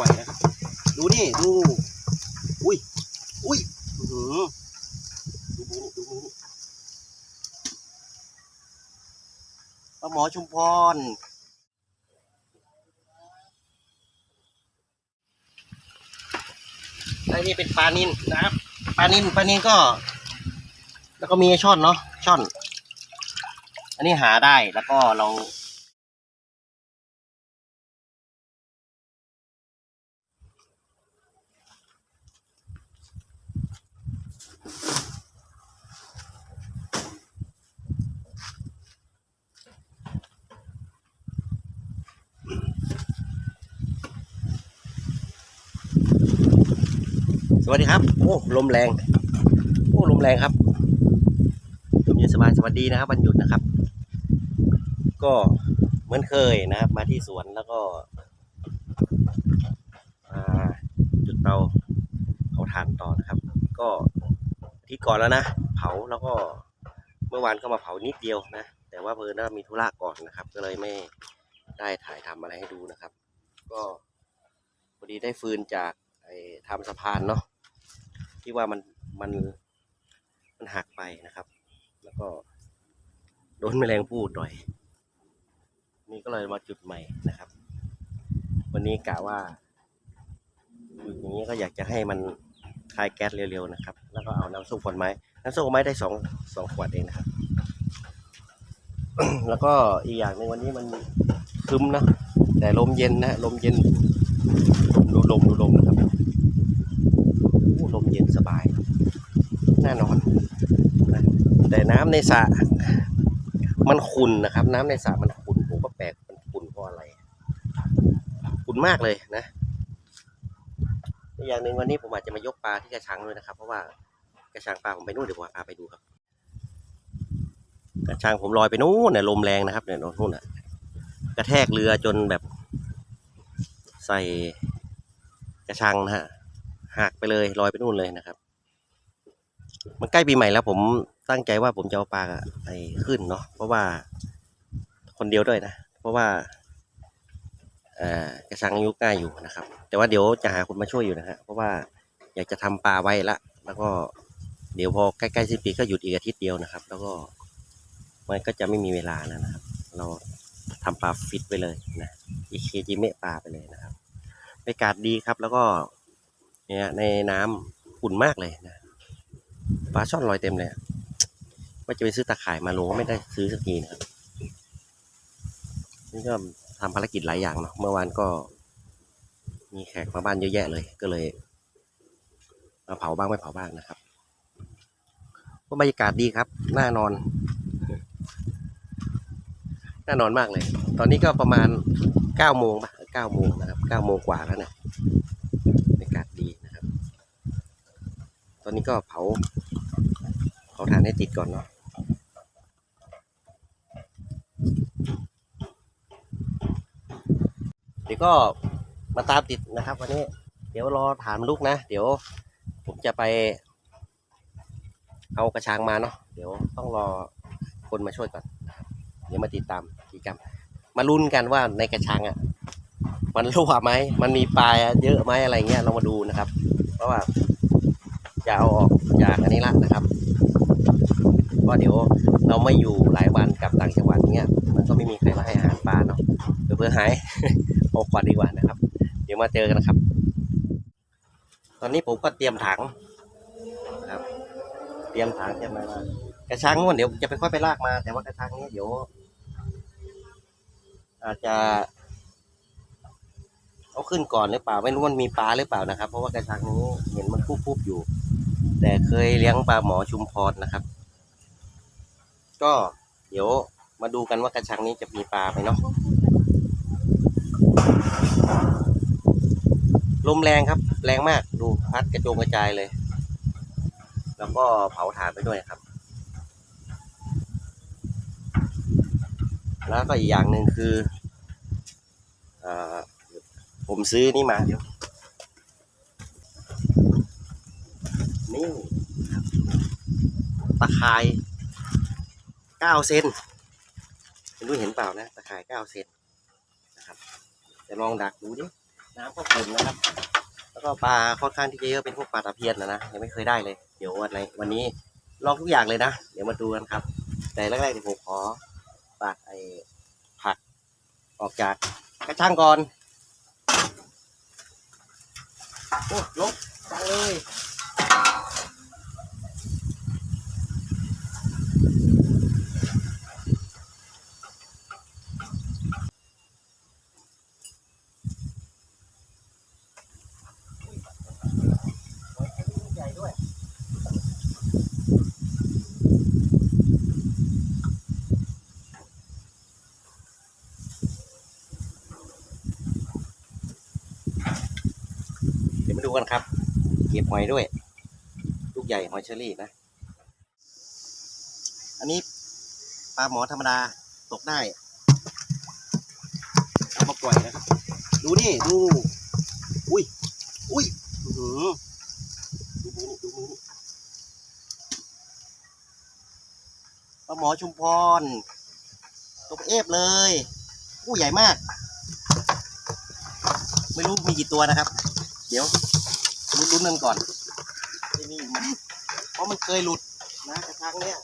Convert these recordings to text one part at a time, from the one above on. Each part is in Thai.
ล่อยนะครับดูนี่ดู อุ้ย อุ้ยอือหือดูมือดูมือปลาหมอชุมพรไอ้นี่เป็นปลานินนะครับปลานินปลานินก็ แล้วก็มีช่อนเนาะช่อน อันนี้หาได้แล้วก็เรา วัสดีครับ โอ้ลมแรง โอ้ลมแรงครับลมเย็นสบายสวัสดีนะครับวันหยุดนะครับ ก็เหมือนเคยนะครับ มาที่สวนแล้วก็มาจุดเตาเผาถ่านต่อนะครับ ก็ที่ก่อนแล้วนะ เผาแล้วก็เมื่อวานก็มาเผานิดเดียวนะ แต่ว่าเพลินว่ามีธุระก่อนนะครับ ก็เลยไม่ได้ถ่ายทำอะไรให้ดูนะครับ ก็พอดีได้ฟืนจากไอ้ทำสะพานเนาะ ที่ว่ามันมันมันหักไปนะครับ แล้วก็โดนแมลงพูดหน่อย นี่ก็เลยมาจุดใหม่นะครับ วันนี้กะว่าอย่างนี้ก็อยากจะให้มันคลายแก๊สเร็วๆนะครับ แล้วก็เอาน้ำส้มขวดไม้ น้ำส้มขวดไม้ได้สองสองขวดเองนะครับ แล้วก็อีกอย่างหนึ่งวันนี้มันคึมนะ แต่ลมเย็นนะ ลมเย็นดูลมดูลมนะครับ โอ้ลมเย็นสบาย แน่นอนนะแต่น้ำในสระมันขุ่นนะครับ น้ำในสระมันขุ่นผมก็แปลกมันขุ่นเพราะอะไรขุ่นมากเลยนะอีกอย่างหนึ่งวันนี้ผมอาจจะมายกปลาที่กระชังด้วยนะครับ เพราะว่ากระชังปลาผมไปนู่นเดี๋ยวผมพาไปดูครับกระชังผมลอยไปนู่นเนี่ยลมแรงนะครับเนี่ยนู่นน่ะกระแทกเรือจนแบบใส่กระชังนะฮะหักไปเลยลอยไปนู่นเลยนะครับ มันใกล้ปีใหม่แล้วผมตั้งใจว่าผมจะเอาปลาไอ้ขึ้นเนาะเพราะว่าคนเดียวด้วยนะ เพราะว่าเอ่อกระชังยุกง่ายอยู่นะครับ แต่ว่าเดี๋ยวจะหาคนมาช่วยอยู่นะฮะเพราะว่าอยากจะทำปลาไว้ละ แล้วก็เดี๋ยวพอใกล้ๆสิ้นปีก็หยุดอีกอาทิตย์เดียวนะครับ แล้วก็มันก็จะไม่มีเวลาแล้วนะครับ เราทำปลาฟิตไปเลยนะอีเคจิเมะปลาไปเลยนะครับบรรยากาศดีครับ แล้วก็เนี่ยในน้ำขุ่นมากเลยนะ ปลาช่อนลอยเต็มเลยว่าจะไปซื้อตะข่ายมาลงก็ไม่ได้ซื้อสักทีนะครับนี่ก็ทำภารกิจหลายอย่างเนาะเมื่อวานก็ มีแขกมาบ้านเยอะแยะเลย ก็เลยมาเผาบ้างไม่เผาบ้างนะครับก็บรรยากาศดีครับน่านอนน่านอนมากเลย ตอนนี้ก็ประมาณเก้าโมงปะเก้าโมงนะครับเก้าโมงกว่าแล้วเนี่ยบรรยากาศดีนะครับ ตอนนี้ก็เผา เผาถ่านให้ติดก่อนเนาะเดี๋ยวก็มาตามติดนะครับวันนี้ เดี๋ยวรอถามลูกนะ เดี๋ยวผมจะไป เอากระชังมาเนาะเดี๋ยวต้องรอคนมาช่วยก่อน เดี๋ยวมาติดตามกิจกรรม มาลุ้นกันว่าในกระชังอะ มันรั่วไหม มันมีปลายเยอะไหมอะไรเงี้ยเรามาดูนะครับ เพราะว่าจะเอาออกจากอันนี้ละนะครับ ราะเดี๋ยวเราไม่อยู่หลายวันกลับต่างจังหวัดเงี้ยมันก็ไม่มีใครมาให้อาหารปลาเนาะเดี๋ยวเพื่อหายออกก่อนดีกว่านะครับ เดี๋ยวมาเจอกันนะครับ ตอนนี้ผมก็เตรียมถังนะครับ เตรียมถังเตรียมอะไรมากระชังนู่นเดี๋ยวจะไปค่อยไปลากมา แต่ว่ากระชังนี้เดี๋ยว อาจจะเอาขึ้นก่อนหรือเปล่าไม่รู้มันมีปลาหรือเปล่านะครับ เพราะว่ากระชังนี้เห็นมันปุ๊บๆอยู่ แต่เคยเลี้ยงปลาหมอชุมพรนะครับ ก็เดี๋ยวมาดูกันว่ากระชังนี้จะมีปลาไหมเนาะลมแรงครับ แรงมากดูพัดกระโจงกระจายเลย แล้วก็เผาถ่านไปด้วยครับ แล้วก็อีกอย่างหนึ่งคืออผมซื้อนี่มาเดี๋ยวนี่ตะข่าย เก้าเซนไม่รู้เห็นเปล่านะตะข่ายเก้าเซนนะครับจะลองดักดูดิน้ำก็ขุ่นนะครับ แล้วก็ปลาค่อนข้างที่จะเยอะเป็นพวกปลาตะเพียนนะนะยังไม่เคยได้เลยเดี๋ยววันไหนวันนี้ลองทุกอย่างเลยนะ เดี๋ยวมาดูกันครับ แต่แรกๆเดี๋ยวผมขอปากไอ้ผักออกจากกระช่างก่อนโอ้ลบจังเลย ดูกันครับ เก็บหอยด้วย ลูกใหญ่หอยเชอรี่นะ อันนี้ปลาหมอธรรมดาตกได้ เอามาปล่อยนะครับ ดูนี่ ดู อุ้ย อุ้ยอือหืดูมือนี่ดูมือนี่ปลาหมอชุมพร ตกเอฟเลยผู้ใหญ่มาก ไม่รู้มีกี่ตัวนะครับ เดี๋ยว ลุ้นๆกันก่อนจะมีอีกไหมเพราะมันเคยหลุดนะกระชังเนี้ย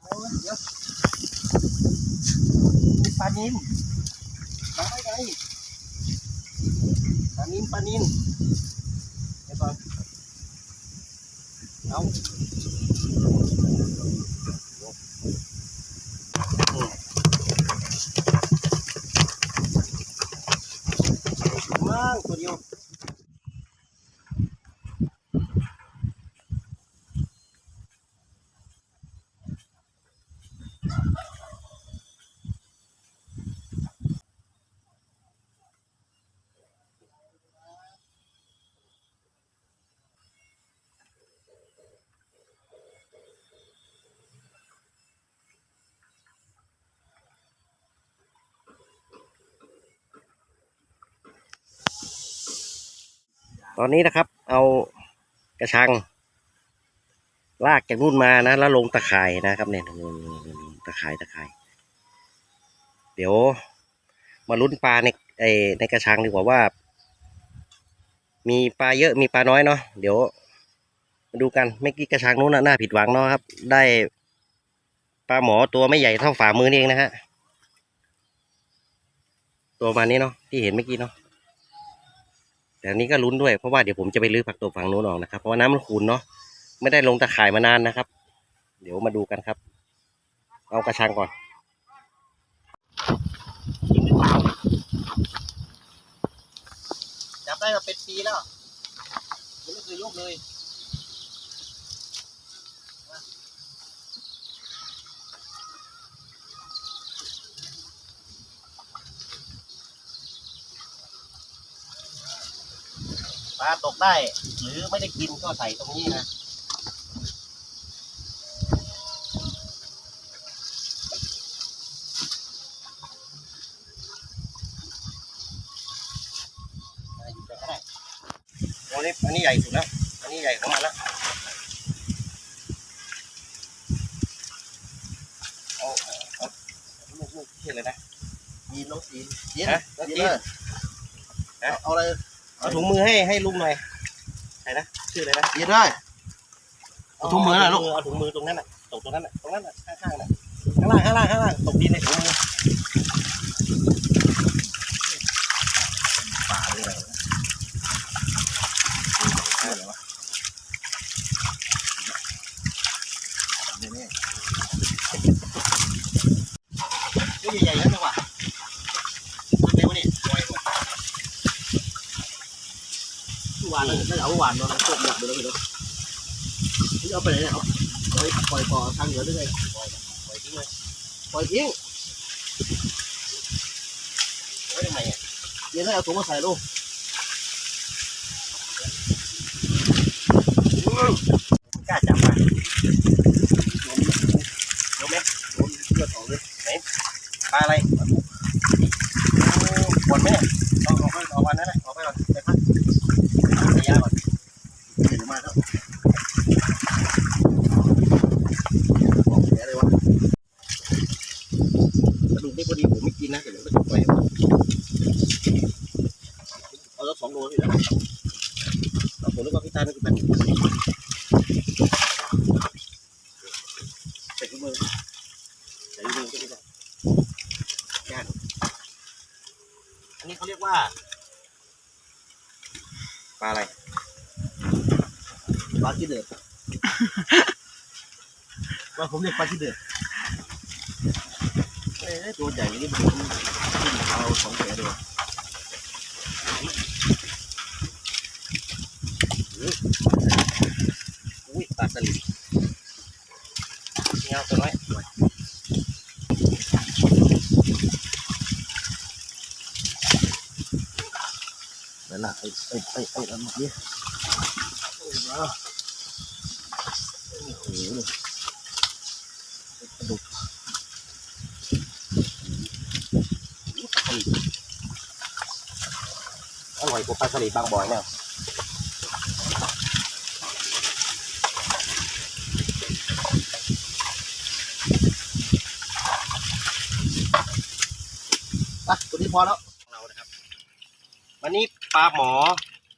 เอานี่ปลานินมาได้ไงปลานินปลานินเดี๋ยวก่อนเอาอืมมากตัวเดียว ตอนนี้นะครับ เอากระชัง ลากจากนู่นมานะแล้วลงตะข่ายนะครับเนี่ยตะข่ายตะข่าย เดี๋ยว มาลุ้นปลาในในกระชังดีกว่าว่า มีปลาเยอะมีปลาน้อยเนาะเดี๋ยวมาดูกันเมื่อกี้กระชังนู้นน่าผิดหวังเนาะครับ ได้ปลาหมอตัวไม่ใหญ่เท่าฝ่ามือนี่เองนะฮะตัวมานี้เนาะที่เห็นเมื่อกี้เนาะ แต่อันนี้ก็ลุ้นด้วยเพราะว่าเดี๋ยวผมจะไปรื้อผักตบฝั่งนู้นออกนะครับ เพราะว่าน้ำมันขุ่นเนาะไม่ได้ลงตะข่ายมานานนะครับ เดี๋ยวมาดูกันครับ เอากระชังก่อนจับได้มาเป็นปีแล้วยังไม่เคยยกเลย ปลาตกได้ หรือไม่ได้กินก็ใส่ตรงนี้นะอ่าอยู่แต่ก็ได้โอ้นี่อันนี้ใหญ่สุดแล้ว อันนี้ใหญ่ของมันแล้วเอาเอาเอาลูกลูกเทียเลยนะยีนน้องยีนยีนฮะน้องยีนเลยฮะเอาอะไรเอา ถุงมือให้ให้ลุงหน่อยใครนะชื่ออะไรนะยีนได้ เอาถุงมือน่ะลูก เอาถุงมือตรงนั้นน่ะตกตรงนั้นน่ะตรงนั้นน่ะข้างๆน่ะข้างล่างข้างล่างข้างล่างตกดินเลยถุงมือป่าเลยอะไรวะอะไรวะ นี่นี่ ตัวใหญ่ๆแล้วจังหวะมันเร็วนี่ปล่อยหมด หวานน่าจะเอา หวานเนาะพวกหยักไปแล้วไปแล้วนี่เอาไปไหนเนี่ยเอาปล่อยปล่อยต่อทางเหนือได้ไงปล่อยปล่อยทิ้งเลยปล่อยทิ้งไว้ทำไมอะยีนได้เอาถุงมาใส่ลูกกล้าจับมาโดนไหมโดนเลือดออกเลยปลาอะไรโอ้ปวดไหมเนี่ย เอาออกไปออกมานั่นนะออกไปก่อนไปพักระยะก่อนเดี๋ยวมาแล้วออกเสียเลยวะกระดูกนี่พอดีผมไม่กินนะเดี๋ยวผมจะปล่อยเอาสักสองโลนี่แหละเอาผมนึกว่าพี่ตาไม่กินมันใส่ถุงมือใส่ถุงมือก็ได้ ย่างอันนี้เขาเรียกว่าปลาอะไร ปลาขี้เดือด ว่าผมเรียกปลาขี้เดือดตัวใหญ่นี่มันเอาสองแผลดีกว่าอุ้ยดเงาตัวย สวยเดี๋ยวละไอ้ไอ้ไอ้ไอ้อันนี้โอ้โห โอ้โหกระดูกอร่อยกว่าปลาสลิดบางบ่อยเนี่ยอะตัวนี้พอแล้วเรานะครับ วันนี้ปลาหมอ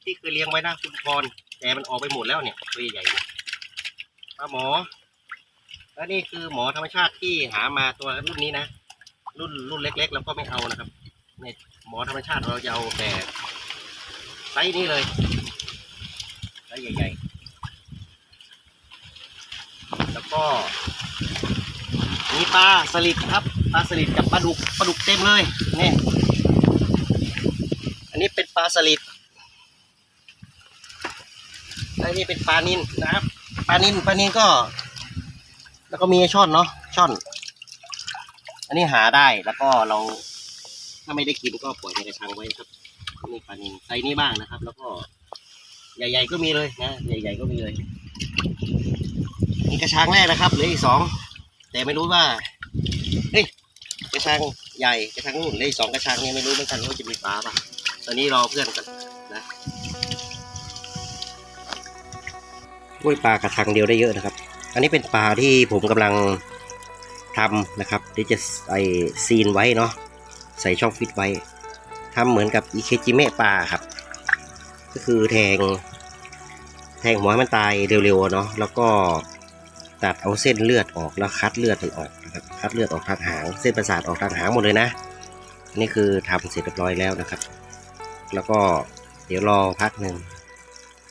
ที่เคยเลี้ยงไว้นะคุณพรแต่มันออกไปหมดแล้วเนี่ยตัวใหญ่ๆปลาหมอ และนี่คือหมอธรรมชาติที่หามาตัวรุ่นนี้นะ รุ่นรุ่นเล็ก ๆ แล้วก็ไม่เอานะครับในหมอธรรมชาติเราจะเอาแต่ไซส์นี้เลยไซส์ใหญ่ ๆ แล้วก็มีปลาสลิดครับ ปลาสลิดกับปลาดุกปลาดุกเต็มเลยนี่อันนี้เป็นปลาสลิดและนี่เป็นปลานินนะครับปลานินปลานินก็ แล้วก็มีช่อนเนาะช่อน อันนี้หาได้แล้วก็เรา ถ้าไม่ได้กินก็ปล่อยในกระชังไว้ครับนี่ปลานินไซส์นี้บ้างนะครับ แล้วก็ใหญ่ ๆ ก็มีเลยนะใหญ่ ๆ ก็มีเลยนี่กระชังแรกนะครับเหลืออีกสองแต่ไม่รู้ว่าเฮ้ย ชังใหญ่กระชังนู่นเหลืออีกสองกระชังเนี่ยไม่รู้เหมือนกันว่าจะมีปลาป่ะ ตอนนี้รอเพื่อนกันนะกล้วยปลากระชังเดียวได้เยอะนะครับ อันนี้เป็นปลาที่ผมกำลังทำนะครับเดี๋ยวจะใส่ซีนไว้เนาะใส่ช่องฟิตไว้ทำเหมือนกับอิเคจิเมะปลาครับ ก็คือแทง แทงหัวมันตายเร็วๆเนาะแล้วก็ตัดเอาเส้นเลือดออกแล้วคัดเลือดมันออก ครับคัดเลือดออกทางหาง เส้นประสาทออกทางหางหมดเลยนะ นี่คือทำเสร็จเรียบร้อยแล้วนะครับ แล้วก็เดี๋ยวรอพักหนึ่ง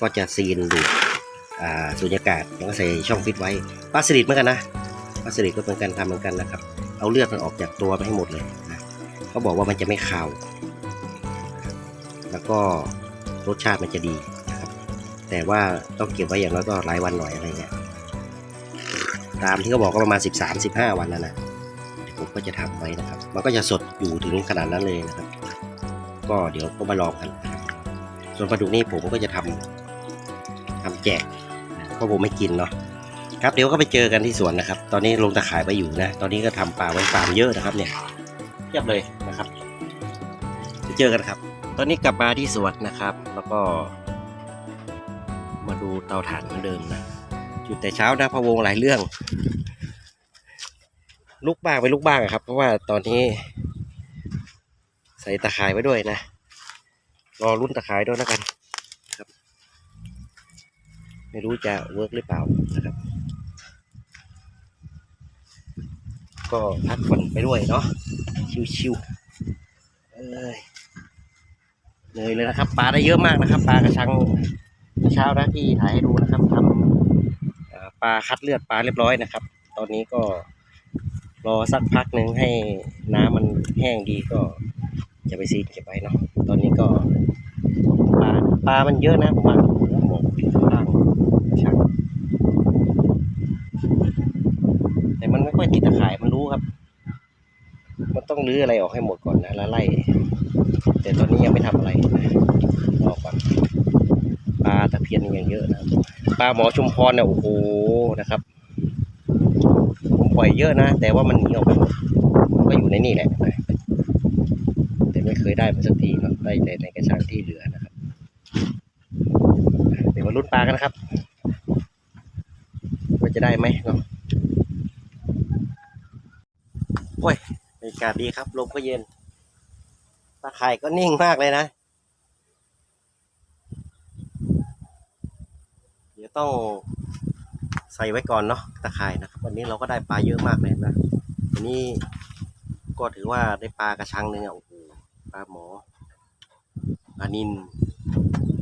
ก็จะซีนดูดอ่าสุญญากาศแล้วก็ใส่ช่องฟิตไว้ปลาสลิดเหมือนกันนะปลาสลิดก็เหมือนกันทำเหมือนกันนะครับ เอาเลือดมันออกจากตัวไปให้หมดเลยนะเขาบอกว่ามันจะไม่คาวแล้วก็รสชาติมันจะดีนะครับ แต่ว่าต้องเก็บไว้อย่างน้อยก็หลายวันหน่อยอะไรเงี้ย ตามที่เขาบอกก็ประมาณ 13 15 วันนั่นนะเดี๋ยวผมก็จะทำไว้นะครับ มันก็จะสดอยู่ถึงขนาดนั้นเลยนะครับ ก็เดี๋ยวก็มาลองกันนะครับ ส่วนปลาดุกนี่ผมก็จะทำทำแจกเพราะผมไม่กินเนาะครับเดี๋ยวก็ไปเจอกันที่สวนนะครับ ตอนนี้ลงตะข่ายไปอยู่นะ ตอนนี้ก็ทำปลาไว้ฟาร์มเยอะนะครับ เนี่ยเทียบเลยนะครับไปเจอกันครับ ตอนนี้กลับมาที่สวนนะครับ แล้วก็ มาดูเตาถ่านเหมือนเดิมนะ จุดแต่เช้านะพะวงหลายเรื่อง ลุกบ้างไปลุกบ้างครับ เพราะว่าตอนนี้ ใส่ตะข่ายไว้ด้วยนะรอรุ่นตะข่ายด้วยแล้วกันไม่รู้จะเวิร์กหรือเปล่านะครับ ก็พักผ่อนไปด้วยเนาะชิวๆเอ้ยเหนื่อยเลยนะครับปลาได้เยอะมากนะครับปลากระชังเช้านะที่ถ่ายให้ดูนะครับทำ ลาคัดเลือดปลาเรียบร้อยนะครับ ตอนนี้ก็รอสักพักหนึ่งให้น้ำมันแห้งดีก็จะไปซีนเก็บไว้เนาะตอนนี้ก็ปลาปลามันเยอะนะผมว่าโอ้โหมกอยู่ข้างล่างช่างแต่มันไม่ค่อยติดตะข่ายมันรู้ครับ มันต้องรื้ออะไรออกให้หมดก่อนนะแล้วไล่แต่ตอนนี้ยังไม่ทำอะไรนะรอก่อนปลาตะเพียนยังเยอะนะ ปลาหมอชุมพรเนี่ยโอ้โหนะครับ ผมปล่อยเยอะนะ แต่ว่ามันหนีออกไปก็อยู่ในนี่แหละนะแต่ไม่เคยได้มาสักทีเนาะได้แต่ในกระชังที่เหลือนะครับ เดี๋ยวมาลุ้นปลากันนะครับว่าจะได้ไหมเนาะโอ้ยบรรยากาศดีครับลมก็เย็นตาข่ายก็นิ่งมากเลยนะ เดี๋ยว ต้องใส่ไว้ก่อนเนาะตะข่ายนะครับ วันนี้เราก็ได้ปลาเยอะมากเลยนะวันนี้ก็ถือว่าได้ปลากระชังหนึ่งอะโอ้โหปลาหมอปลานิน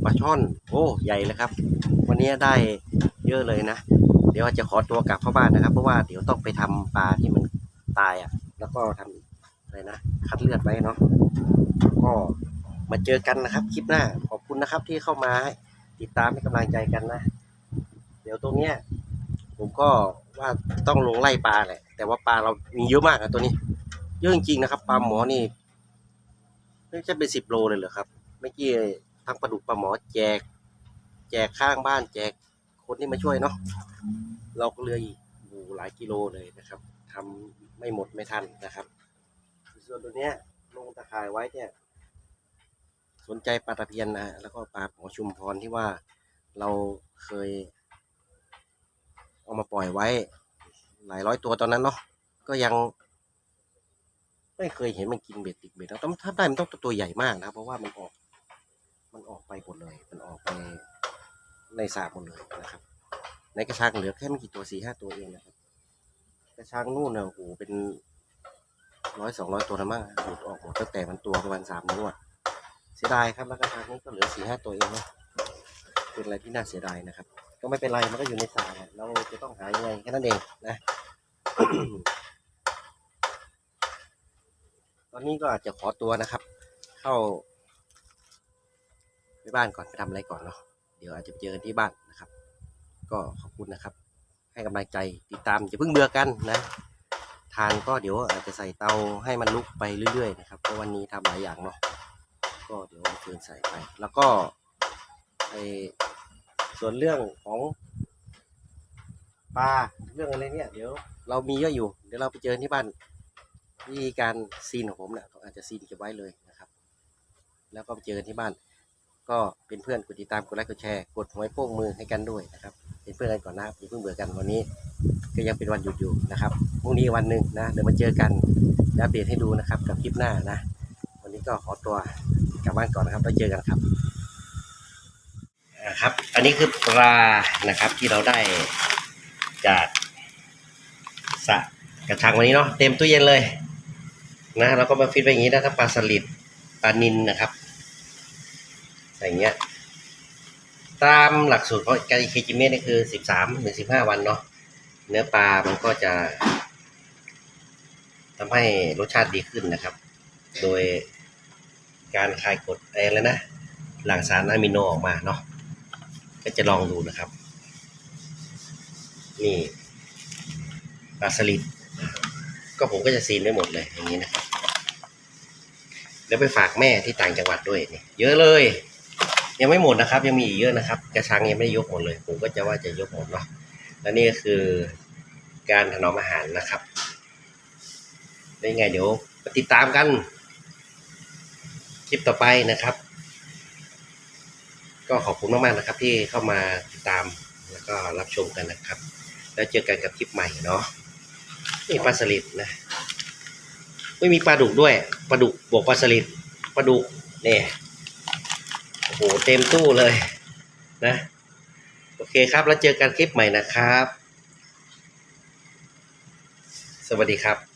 ปลาช่อน โอ้ใหญ่เลยครับ วันนี้ได้เยอะเลยนะ เดี๋ยวจะขอตัวกลับเข้าบ้านนะครับ เพราะว่าเดี๋ยวต้องไปทำปลาที่มันตายอะ แล้วก็ทำอะไรนะคัดเลือดไว้เนาะก็มาเจอกันนะครับ คลิปหน้าขอบคุณนะครับที่เข้ามาติดตามให้กำลังใจกันนะ ดี๋ยวตรงเนี้ยผมก็ว่าต้องลงไล่ปลาแหละ แต่ว่าปลาเรามีเยอะมากอะตัวนี้ เยอะจริงๆนะครับปลาหมอนี่ไม่ใช่เป็นสิบโลเลยเหรอครับเมื่อกี้ทั้งปลาดุกปลาหมอแจก แจกข้างบ้านแจกคนที่มาช่วยเนาะเราก็เลยโอ้โหหลายกิโลเลยนะครับทำไม่หมดไม่ทันนะครับ ส่วนตัวเนี้ยลงตะข่ายไว้เนี่ย สนใจปลาตะเพียนนะแล้วก็ปลาหมอชุมพรที่ว่าเราเคย เอามาปล่อยไว้ หลายร้อยตัวตอนนั้นเนาะก็ยัง ไม่เคยเห็นมันกินเบ็ดติดเบ็ดแล้วต้องถ้าได้มันต้องตัวใหญ่มากนะเพราะว่ามันออก มันออกไปหมดเลย มันออกไปในสระหมดเลยนะครับ ในกระชังเหลือแค่ไม่กี่ตัวสี่ห้าตัวเองนะครับ กระชังนู่นเนี่ยโอ้โหเป็นร้อยสองร้อยตัวนะมั้งหลุดออกหมดตั้งแต่มันตัวประมาณสามนิ้วอะเสียดายครับแล้วกระชังนี้ก็เหลือสี่ห้าตัวเองเนาะเป็นอะไรที่น่าเสียดายนะครับ ก็ไม่เป็นไรมันก็อยู่ในสายเราจะต้องหายังไงแค่นั้นเองนะ ตอนนี้ก็อาจจะขอตัวนะครับ เข้า ไปบ้านก่อนไปทำอะไรก่อนเนาะเดี๋ยวอาจจะไปเจอกันที่บ้านนะครับ ก็ขอบคุณนะครับ ให้กำลังใจติดตามอย่าเพิ่งเบื่อกันนะทานก็เดี๋ยวอาจจะใส่เตาให้มันลุกไปเรื่อยๆนะครับเพราะวันนี้ทำหลายอย่างเนาะก็เดี๋ยวเอาฟืนใส่ไป แล้วก็ไอ ส่วนเรื่องของปลาเรื่องอะไรเนี่ย เดี๋ยวเรามีเยอะอยู่ เดี๋ยวเราไปเจอที่บ้านวิธีการซีนของผมเนี่ยอาจจะซีนเก็บไว้เลยนะครับ แล้วก็ไปเจอกันที่บ้าน ก็เป็นเพื่อนกดติดตามกดไลค์กดแชร์กดหัวโป้งมือให้กันด้วยนะครับ เป็นเพื่อนกันก่อนนะครับอย่าเพิ่งเบื่อกันวันนี้ ก็ยังเป็นวันหยุดอยู่นะครับพรุ่งนี้วันหนึ่งนะเดี๋ยวมาเจอกันจะอัปเดตให้ดูนะครับกับคลิปหน้านะ วันนี้ก็ขอตัวกลับบ้านก่อนนะครับแล้วเจอกันครับ นะครับ อันนี้คือปลานะครับที่เราได้จากสะกระชังวันนี้เนาะเต็มตู้เย็นเลยนะเราก็มาฟิตไปอย่างนี้นะถ้าปลาสลิดปลานินนะครับอย่างเงี้ยตามหลักสูตรของการเคจิเมตนี่คือสิบสามถึงสิบห้าวันเนาะเนื้อปลามันก็จะทำให้รสชาติดีขึ้นนะครับ โดยการคลายกรดอะไรแล้วนะ หลั่งสารอะมิโนออกมาเนาะ ก็จะลองดูนะครับ นี่ปลาสลิดก็ผมก็จะซีนไว้หมดเลยอย่างนี้นะครับแล้วไปฝากแม่ที่ต่างจังหวัดด้วยนี่เยอะเลย ยังไม่หมดนะครับ ยังมีอีกเยอะนะครับ กระชังยังไม่ได้ยกหมดเลย ผมก็จะว่าจะยกหมดเนาะและนี่ก็คือการถนอมอาหารนะครับได้ไงเดี๋ยวมาติดตามกัน คลิปต่อไปนะครับ ก็ขอบคุณมากๆนะครับ ที่เข้ามาติดตามแล้วก็รับชมกันนะครับ แล้วเจอกันกับคลิปใหม่เนาะนี่ปลาสลิดนะ ไม่มีปลาดุกด้วยปลาดุกบวกปลาสลิดปลาดุกเนี่ยโอ้โหเต็มตู้เลยนะ โอเคครับ แล้วเจอกันคลิปใหม่นะครับ สวัสดีครับ